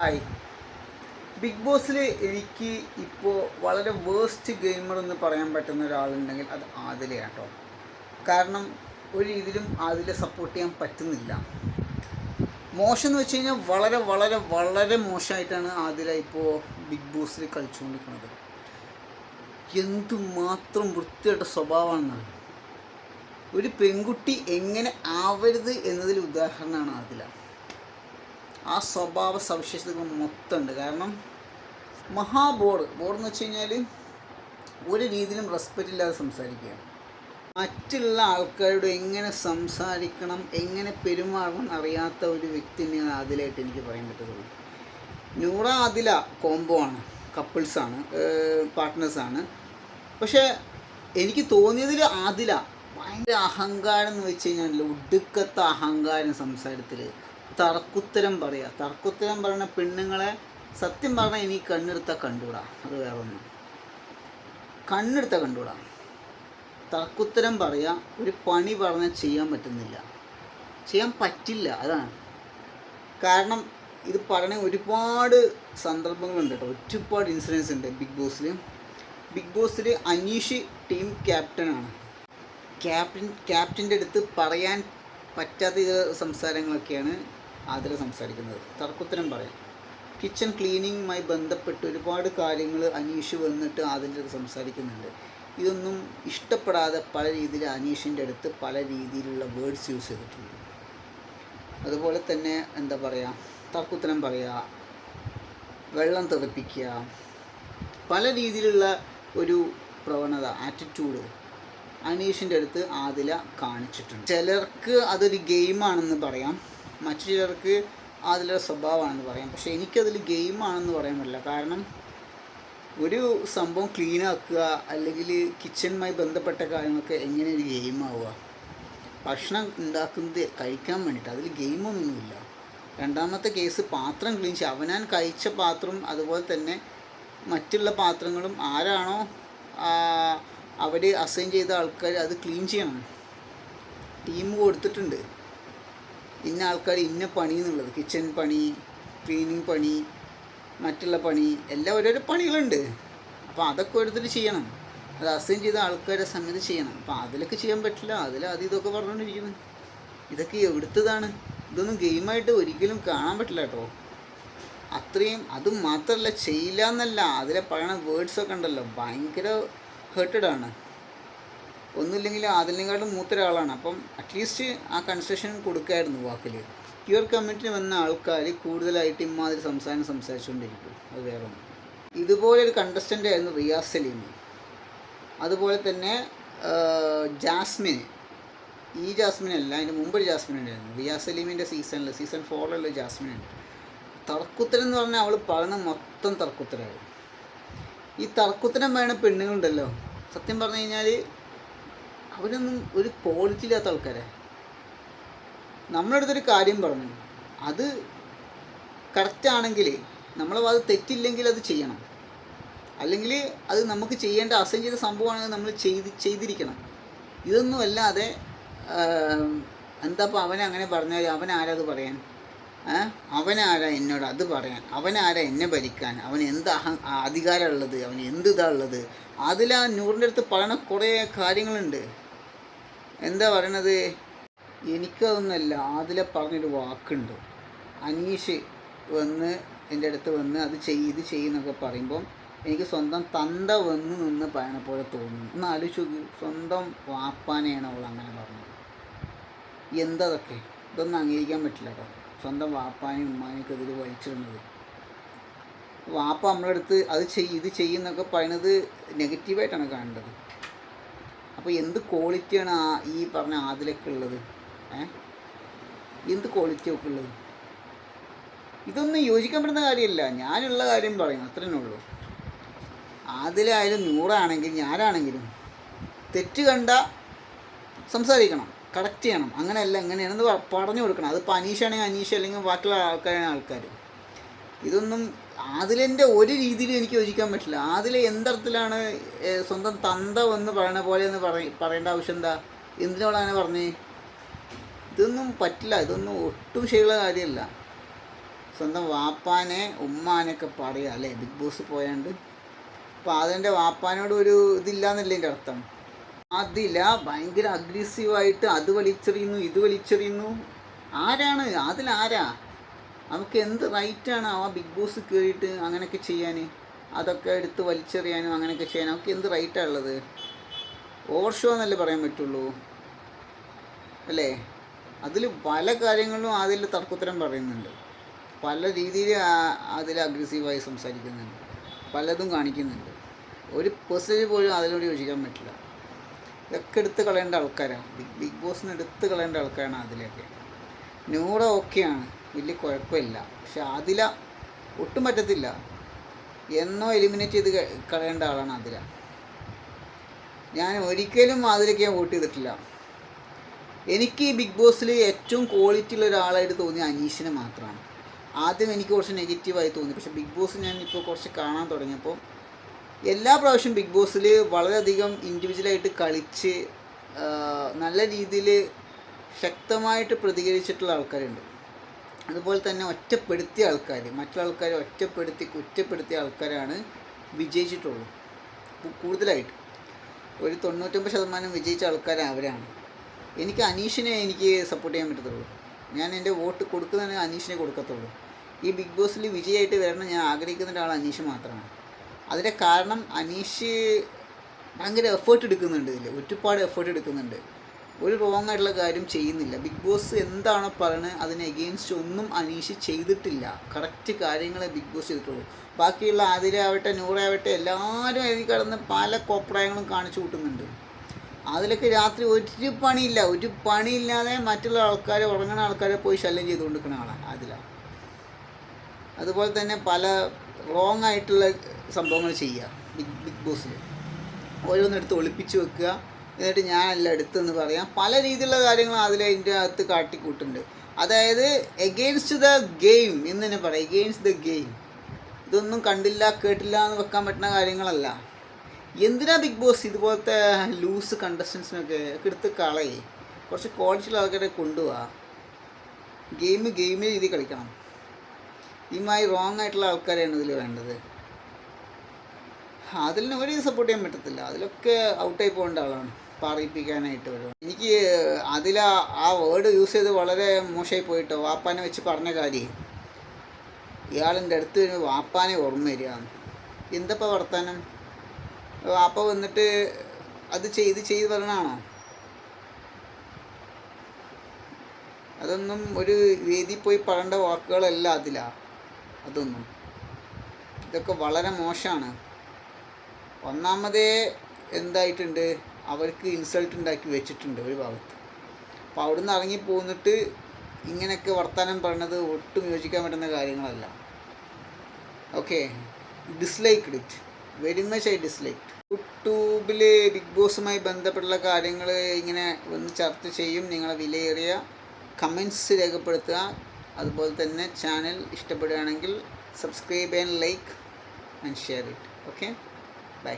Hi big ബോസിൽ എനിക്ക് ഇപ്പോൾ വളരെ വേസ്റ്റ് ഗെയിമർ എന്ന് പറയാൻ പറ്റുന്ന ഒരാളുണ്ടെങ്കിൽ അത് ആദിലയാണ് കേട്ടോ കാരണം ഒരു രീതിയിലും ആദിലെ സപ്പോർട്ട് ചെയ്യാൻ പറ്റുന്നില്ല. മോശം എന്ന് വെച്ച് കഴിഞ്ഞാൽ വളരെ വളരെ വളരെ മോശമായിട്ടാണ് ആദില ഇപ്പോൾ ബിഗ് ബോസിൽ കളിച്ചുകൊണ്ടിരിക്കുന്നത്. എന്തുമാത്രം വൃത്തിയായിട്ട സ്വഭാവമാണ് ഒരു പെൺകുട്ടി എങ്ങനെ ആവരുത് എന്നതിൽ ഉദാഹരണമാണ് ആദില. ആ സ്വഭാവ സവിശേഷതകൾ മൊത്തമുണ്ട്. കാരണം മഹാബോർഡ് ബോർഡ് എന്ന് വെച്ച് കഴിഞ്ഞാൽ ഒരു രീതിയിലും റെസ്പെക്റ്റ് ഇല്ലാതെ സംസാരിക്കുക മറ്റുള്ള ആൾക്കാരോട് എങ്ങനെ സംസാരിക്കണം എങ്ങനെ പെരുമാറണം അറിയാത്ത ഒരു വ്യക്തി തന്നെയാണ് അതിലായിട്ട് എനിക്ക് പറയാൻ പറ്റത്തുള്ളൂ. നൂറ ആദില കോംബോ ആണ്. കപ്പിൾസാണ് പാർട്ട്നേഴ്സാണ് പക്ഷേ എനിക്ക് തോന്നിയതിൽ ആദില ഭയങ്കര അഹങ്കാരം എന്ന് വെച്ച് കഴിഞ്ഞാൽ ഒടുക്കത്തെ അഹങ്കാരം സംസാരത്തിൽ തർക്കുത്തരം പറയുക തർക്കുത്തരം പറയുന്ന പെണ്ണുങ്ങളെ സത്യം പറഞ്ഞാൽ ഇനി കണ്ണെടുത്ത കണ്ടുകൂടാ അത് വേറെ ഒന്നും കണ്ണെടുത്ത കണ്ടുകൂടാ തർക്കുത്തരം പറയുക ഒരു പണി പറഞ്ഞാൽ ചെയ്യാൻ പറ്റുന്നില്ല. ചെയ്യാൻ പറ്റില്ല അതാണ്. കാരണം ഇത് പറയണ ഒരുപാട് സന്ദർഭങ്ങളുണ്ട് കേട്ടോ. ഒരുപാട് ഇൻസിഡൻസ് ഉണ്ട് ബിഗ് ബോസിൽ ബിഗ് ബോസിൽ അനീഷ് ടീം ക്യാപ്റ്റനാണ് ക്യാപ്റ്റൻ ക്യാപ്റ്റന്റെ അടുത്ത് പറയാൻ പറ്റാത്ത സംസാരങ്ങളൊക്കെയാണ്. ആതിര സംസാരിക്കുന്നത്. തർക്കുത്തരം പറയാം. കിച്ചൺ ക്ലീനിങ്ങുമായി ബന്ധപ്പെട്ട് ഒരുപാട് കാര്യങ്ങൾ അനീഷ് വന്നിട്ട് അതിന്റെ സംസാരിക്കുന്നുണ്ട്. ഇതൊന്നും ഇഷ്ടപ്പെടാതെ പല രീതിയിൽ അനീഷിന്റെ അടുത്ത് പല രീതിയിലുള്ള വേർഡ്സ് യൂസ് ചെയ്തിട്ടുണ്ട്. അതുപോലെ തന്നെ എന്താ പറയുക തർക്കുത്തരം പറയുക വെള്ളം തെറിപ്പിക്കുക പല രീതിയിലുള്ള ഒരു പ്രവണത ആറ്റിറ്റ്യൂഡ് അനീഷിന്റെ അടുത്ത് ആദില കാണിച്ചിട്ടുണ്ട്. ചിലർക്ക് അതൊരു ഗെയിമാണെന്ന് പറയാം. മറ്റു ചിലർക്ക് അതിലൊരു സ്വഭാവമാണെന്ന് പറയാം. പക്ഷേ എനിക്കതിൽ ഗെയിമാണെന്ന് പറയാൻ പറ്റില്ല. കാരണം ഒരു സംഭവം ക്ലീൻ ആക്കുക അല്ലെങ്കിൽ കിച്ചണുമായി ബന്ധപ്പെട്ട കാര്യങ്ങളൊക്കെ എങ്ങനെ ഒരു ഗെയിമാവുക ഭക്ഷണം ഉണ്ടാക്കുന്നത് കഴിക്കാൻ വേണ്ടിയിട്ട് അതിൽ ഗെയിമൊന്നുമില്ല. രണ്ടാമത്തെ കേസ് പാത്രം ക്ലീൻ ചെയ്യുക. അവനാൻ കഴിച്ച പാത്രം അതുപോലെ തന്നെ മറ്റുള്ള പാത്രങ്ങളും ആരാണോ അവർ അസൈൻ ചെയ്ത ആൾക്കാർ അത് ക്ലീൻ ചെയ്യണം. ടീം കൊടുത്തിട്ടുണ്ട്. ഇന്ന ആൾക്കാർ ഇന്ന പണി എന്നുള്ളത്. കിച്ചൺ പണി ക്ലീനിങ് പണി മറ്റുള്ള പണി എല്ലാം ഓരോരോ പണികളുണ്ട്. അപ്പോൾ അതൊക്കെ ഓരോരുത്തർ ചെയ്യണം. അത് അസൈൻ ചെയ്ത ആൾക്കാരെ സംഗതി ചെയ്യണം. അപ്പോൾ അതിലൊക്കെ ചെയ്യാൻ പറ്റില്ല. അതിൽ അത് ഇതൊക്കെ പറഞ്ഞുകൊണ്ടിരിക്കുന്നു ഇതൊക്കെ എവിടുത്തതാണ്? ഇതൊന്നും ഗെയിമായിട്ട് ഒരിക്കലും കാണാൻ പറ്റില്ല കേട്ടോ. അത്രയും അത് മാത്രമല്ല ചെയ്യില്ല എന്നല്ല അതിലെ പറയണ വേർഡ്സൊക്കെ ഉണ്ടല്ലോ. ഭയങ്കര ഹേർട്ടഡാണ് ഒന്നുമില്ലെങ്കിൽ അതിനെക്കാട്ടും മൂത്ത ഒരാളാണ് അപ്പം അറ്റ്ലീസ്റ്റ് ആ കൺസെഷൻ കൊടുക്കായിരുന്നു വാക്കിൽ ക്യൂർ കമ്മിറ്റിന് വന്ന ആൾക്കാർ കൂടുതലായിട്ട് ഇമാതിരി സംസാരം സംസാരിച്ചുകൊണ്ടിരിക്കും. അത് വേറെ ഒന്ന്. ഇതുപോലെ ഒരു കണ്ടസ്റ്റന്റ് ആയിരുന്നു റിയാസ് സലീം. അതുപോലെ തന്നെ ജാസ്മിൻ ഈ ജാസ്മിൻ അല്ല അതിന് മുമ്പ് ഒരു ജാസ്മിൻ ഉണ്ടായിരുന്നു. റിയാസ് സലീമിന്റെ സീസണിൽ സീസൺ ഫോറിലുള്ള ജാസ്മിൻ ഉണ്ട്. തർക്കുത്തരം എന്ന് പറഞ്ഞാൽ അവൾ പറഞ്ഞ മൊത്തം തർക്കുത്തരമാണ് ഈ തർക്കുത്തരം വേണ പെണ്ണുങ്ങളുണ്ടല്ലോ. സത്യം പറഞ്ഞു കഴിഞ്ഞാൽ അവരൊന്നും ഒരു ക്വാളിറ്റി ഇല്ലാത്ത ആൾക്കാരെ. നമ്മളടുത്തൊരു കാര്യം പറഞ്ഞു. അത് കറക്റ്റ് ആണെങ്കിൽ നമ്മൾ അത് തെറ്റില്ലെങ്കിൽ അത് ചെയ്യണം. അല്ലെങ്കിൽ അത് നമുക്ക് ചെയ്യേണ്ട അസൈൻ ചെയ്ത സംഭവമാണെങ്കിൽ നമ്മൾ ചെയ്ത് ചെയ്തിരിക്കണം. ഇതൊന്നും അല്ലാതെ എന്താ അവനെ അങ്ങനെ പറഞ്ഞാൽ അവൻ ആരാ പറയാൻ? അവനാരാ എന്നോട് അത് പറയാൻ? അവനാരാ എന്നെ ഭരിക്കാൻ? അവൻ എന്ത് അഹ അധികാരമുള്ളത്? അവൻ എന്ത് ഇതാ ഉള്ളത്? അതിൽ ആ നൂറിന്റെ അടുത്ത് പറയണ കുറേ കാര്യങ്ങളുണ്ട്. എന്താ പറയണത്? എനിക്കതൊന്നുമല്ല അതിലെ പറഞ്ഞൊരു വാക്കുണ്ട്. അനീഷ് വന്ന് എന്റെ അടുത്ത് വന്ന് അത് ചെയ്യ് ഇത് ചെയ്യുന്നൊക്കെ പറയുമ്പം എനിക്ക് സ്വന്തം തന്ത വന്ന് നിന്ന് പറയണ പോലെ തോന്നുന്നു ഒന്ന് ആലോചിച്ച് സ്വന്തം വാപ്പാനെയാണ് അവൾ അങ്ങനെ പറഞ്ഞത്. എന്തതൊക്കെ? ഇതൊന്നും അംഗീകരിക്കാൻ പറ്റില്ല കേട്ടോ. സ്വന്തം വാപ്പാനെയും ഉമ്മാനെയൊക്കെ ഇതിൽ വലിച്ചിടുന്നത്. വാപ്പ നമ്മളെടുത്ത് അത് ചെയ്യ് ഇത് ചെയ്യുന്നൊക്കെ പറയുന്നത് നെഗറ്റീവായിട്ടാണ് കാണേണ്ടത്. അപ്പോൾ എന്ത് ക്വാളിറ്റിയാണ് ആ ഈ പറഞ്ഞ ആതിലൊക്കെ ഉള്ളത്? ഏ? എന്ത് ക്വാളിറ്റി ഒക്കെ ഉള്ളത്? ഇതൊന്നും യോജിക്കാൻ പറ്റുന്ന കാര്യമല്ല. ഞാനുള്ള കാര്യം പറയും. അത്രേ ഉള്ളൂ. ആതിലായാലും നൂറാണെങ്കിൽ ഞാനാണെങ്കിലും തെറ്റ് കണ്ട സംസാരിക്കണം. കറക്റ്റ് ചെയ്യണം. അങ്ങനെയല്ല എങ്ങനെയാണെന്ന് പറഞ്ഞു കൊടുക്കണം. അതിപ്പോൾ അനീഷാണെങ്കിൽ അനീഷ് അല്ലെങ്കിൽ ബാക്കിയുള്ള ആൾക്കാരാണ് ആൾക്കാർ ഇതൊന്നും അതിലെന്റെ ഒരു രീതിയിൽ എനിക്ക് യോജിക്കാൻ പറ്റില്ല. അതിൽ എന്തരത്തിലാണ് സ്വന്തം തന്ത എന്ന് പറയണ പോലെ എന്ന് പറയ പറയേണ്ട ആവശ്യം എന്താ? എന്തിനോട് അങ്ങനെ പറഞ്ഞേ? ഇതൊന്നും പറ്റില്ല. ഇതൊന്നും ഒട്ടും ശരിയുള്ള കാര്യമല്ല സ്വന്തം വാപ്പാനെ ഉമ്മാനൊക്കെ പറയുക അല്ലേ? ബിഗ് ബോസ് പോയാണ്ട്. അപ്പോൾ അതിന്റെ വാപ്പാനോട് ഒരു ഇതില്ലാന്നല്ലേ എന്റെ അർത്ഥം? അതില ഭയങ്കര അഗ്രസീവായിട്ട് അത് വലിച്ചെറിയുന്നു ഇത് വലിച്ചെറിയുന്നു. ആരാണ്? അതിലാരാ? നമുക്ക് എന്ത് റൈറ്റാണ് ആ ബിഗ് ബോസ് കയറിയിട്ട് അങ്ങനെയൊക്കെ ചെയ്യാൻ അതൊക്കെ എടുത്ത് വലിച്ചെറിയാനും അങ്ങനെയൊക്കെ ചെയ്യാനും നമുക്ക് എന്ത് റൈറ്റാണ് ഉള്ളത്? ഓവർ ഷോ എന്നല്ലേ പറയാൻ പറ്റുള്ളൂ? അല്ലേ? അതിൽ പല കാര്യങ്ങളും അതിൽ തർക്കുത്തരം പറയുന്നുണ്ട്. പല രീതിയിൽ അതിൽ അഗ്രസീവായി സംസാരിക്കുന്നുണ്ട്. പലതും കാണിക്കുന്നുണ്ട്. ഒരു പെർസെന്റേജ് പോലും അതിലൂടെ യോജിക്കാൻ പറ്റില്ല. ഇതൊക്കെ എടുത്ത് കളയേണ്ട ആൾക്കാരാണ് ബിഗ് ബിഗ് ബോസിന് എടുത്ത് കളയേണ്ട ആൾക്കാരാണ് അതിലൊക്കെ. നൂറ ഓക്കെയാണ് വലിയ കുഴപ്പമില്ല. പക്ഷെ ആദില ഒട്ടും പറ്റത്തില്ല. എന്നോ എലിമിനേറ്റ് ചെയ്ത് കളയേണ്ട ആളാണ് അതില ഞാൻ ഒരിക്കലും അതിലേക്ക് ഞാൻ വോട്ട് ചെയ്തിട്ടില്ല. എനിക്ക് ഈ ബിഗ് ബോസിൽ ഏറ്റവും ക്വാളിറ്റി ഉള്ള ഒരാളായിട്ട് തോന്നിയ അനീഷിനെ മാത്രമാണ്. ആദ്യം എനിക്ക് കുറച്ച് നെഗറ്റീവായി തോന്നി. പക്ഷേ ബിഗ് ബോസ് ഞാൻ ഇപ്പോൾ കുറച്ച് കാണാൻ തുടങ്ങിയപ്പോൾ എല്ലാ പ്രാവശ്യം ബിഗ് ബോസിൽ വളരെയധികം ഇൻഡിവിജ്വലായിട്ട് കളിച്ച് നല്ല രീതിയിൽ ശക്തമായിട്ട് പ്രതികരിച്ചിട്ടുള്ള ആൾക്കാരുണ്ട്. അതുപോലെ തന്നെ ഒറ്റപ്പെടുത്തിയ ആൾക്കാർ മറ്റുള്ള ആൾക്കാരെ ഒറ്റപ്പെടുത്തി കുറ്റപ്പെടുത്തിയ ആൾക്കാരാണ് വിജയിച്ചിട്ടുള്ളൂ. കൂടുതലായിട്ട്. ഒരു തൊണ്ണൂറ്റൊമ്പത് ശതമാനം വിജയിച്ച ആൾക്കാർ അവരാണ്. എനിക്ക് അനീഷിനെ എനിക്ക് സപ്പോർട്ട് ചെയ്യാൻ പറ്റത്തുള്ളൂ. ഞാൻ എന്റെ വോട്ട് കൊടുക്കുന്നതിന് അനീഷിനെ കൊടുക്കത്തുള്ളൂ. ഈ ബിഗ് ബോസിൽ വിജയമായിട്ട് വരണം ഞാൻ ആഗ്രഹിക്കുന്ന ഒരാൾ അനീഷ് മാത്രമാണ്. അതിന്റെ കാരണം അനീഷ് ഭയങ്കര എഫേർട്ട് എടുക്കുന്നുണ്ട് ഇതിൽ ഒരുപാട് എഫേർട്ട് എടുക്കുന്നുണ്ട്. ഒരു റോങ് ആയിട്ടുള്ള കാര്യം ചെയ്യുന്നില്ല. ബിഗ് ബോസ് എന്താണോ പറയുന്നത് അതിന് എഗെയിൻസ്റ്റ് ഒന്നും അനീഷ് ചെയ്തിട്ടില്ല. കറക്റ്റ് കാര്യങ്ങളെ ബിഗ് ബോസ് ചെയ്തിട്ടുള്ളൂ. ബാക്കിയുള്ള ആതിരാവട്ടെ നൂറാവട്ടെ എല്ലാവരും എഴുതി കിടന്ന് പല കോപ്രായങ്ങളും കാണിച്ചു കൂട്ടുന്നുണ്ട്. അതിലൊക്കെ രാത്രി ഒരു പണിയില്ല. ഒരു പണിയില്ലാതെ മറ്റുള്ള ആൾക്കാരെ ഉറങ്ങുന്ന ആൾക്കാരെ പോയി ശല്യം ചെയ്തുകൊണ്ടിരിക്കുന്ന ആളാണ് അതിലാണ് അതുപോലെ തന്നെ പല റോങ് ആയിട്ടുള്ള സംഭവങ്ങൾ ചെയ്യുക. ബിഗ് ബിഗ് ബോസിൽ ഓരോന്നെടുത്ത് ഒളിപ്പിച്ച് വെക്കുക. എന്നിട്ട് ഞാനല്ല എടുത്തെന്ന് പറയാം. പല രീതിയിലുള്ള കാര്യങ്ങൾ അതിൽ അതിന്റെ അകത്ത് കാട്ടിക്കൂട്ടുണ്ട്. അതായത് എഗെയിൻസ്റ്റ് ദ ഗെയിം എന്ന് തന്നെ പറയാം. എഗെയിൻസ്റ്റ് ദ ഗെയിം ഇതൊന്നും കണ്ടില്ല കേട്ടില്ല എന്ന് വെക്കാൻ പറ്റുന്ന കാര്യങ്ങളല്ല. എന്തിനാ ബിഗ് ബോസ് ഇതുപോലത്തെ ലൂസ് കണ്ടസ്റ്റൻസിനൊക്കെ എടുത്ത് കളയേ? കുറച്ച് ക്വാളിറ്റിയുള്ള ആൾക്കാരെ കൊണ്ടുപോവാ ഗെയിം ഗെയിമിൽ രീതി കളിക്കണം. ഇമായി റോങ് ആയിട്ടുള്ള ആൾക്കാരെയാണ് ഇതിൽ വേണ്ടത്. അതിൽ ഒരു സപ്പോർട്ട് ചെയ്യാൻ പറ്റത്തില്ല. അതിലൊക്കെ ഔട്ടായി പോകേണ്ട ആളാണ്. പറയിപ്പിക്കാനായിട്ട് വരും. എനിക്ക് അതിൽ ആ വേർഡ് യൂസ് ചെയ്ത് വളരെ മോശമായി പോയിട്ടോ വാപ്പാനെ വെച്ച് പറഞ്ഞ കാര്യം. ഇയാളിന്റെ അടുത്ത് വാപ്പാനെ ഓർമ്മ വരിക എന്തപ്പോൾ വർത്താനം? വാപ്പ വന്നിട്ട് അത് ചെയ്ത് ചെയ്ത് വരണാണോ അതൊന്നും ഒരു വേദി പോയി പറയേണ്ട വാക്കുകളല്ല അതിലാ. അതൊന്നും. ഇതൊക്കെ വളരെ മോശമാണ്. ഒന്നാമതേ എന്തായിട്ടുണ്ട്? അവർക്ക് ഇൻസൾട്ട് ഉണ്ടാക്കി വെച്ചിട്ടുണ്ട് ഒരു ഭാഗത്ത്. അപ്പോൾ അവിടുന്ന് ഇറങ്ങി പോന്നിട്ട് ഇങ്ങനെയൊക്കെ വർത്തമാനം പറയണത് ഒട്ടും യോജിക്കാൻ പറ്റുന്ന കാര്യങ്ങളല്ല. Okay disliked it very much I dislike യൂട്യൂബിൽ ബിഗ് ബോസുമായി ബന്ധപ്പെട്ടുള്ള കാര്യങ്ങൾ ഇങ്ങനെ ഒന്ന് ചർച്ച ചെയ്യും. നിങ്ങളെ വിലയേറിയ കമൻസ് രേഖപ്പെടുത്തുക. അതുപോലെ തന്നെ ചാനൽ ഇഷ്ടപ്പെടുകയാണെങ്കിൽ subscribe and like and share it okay bye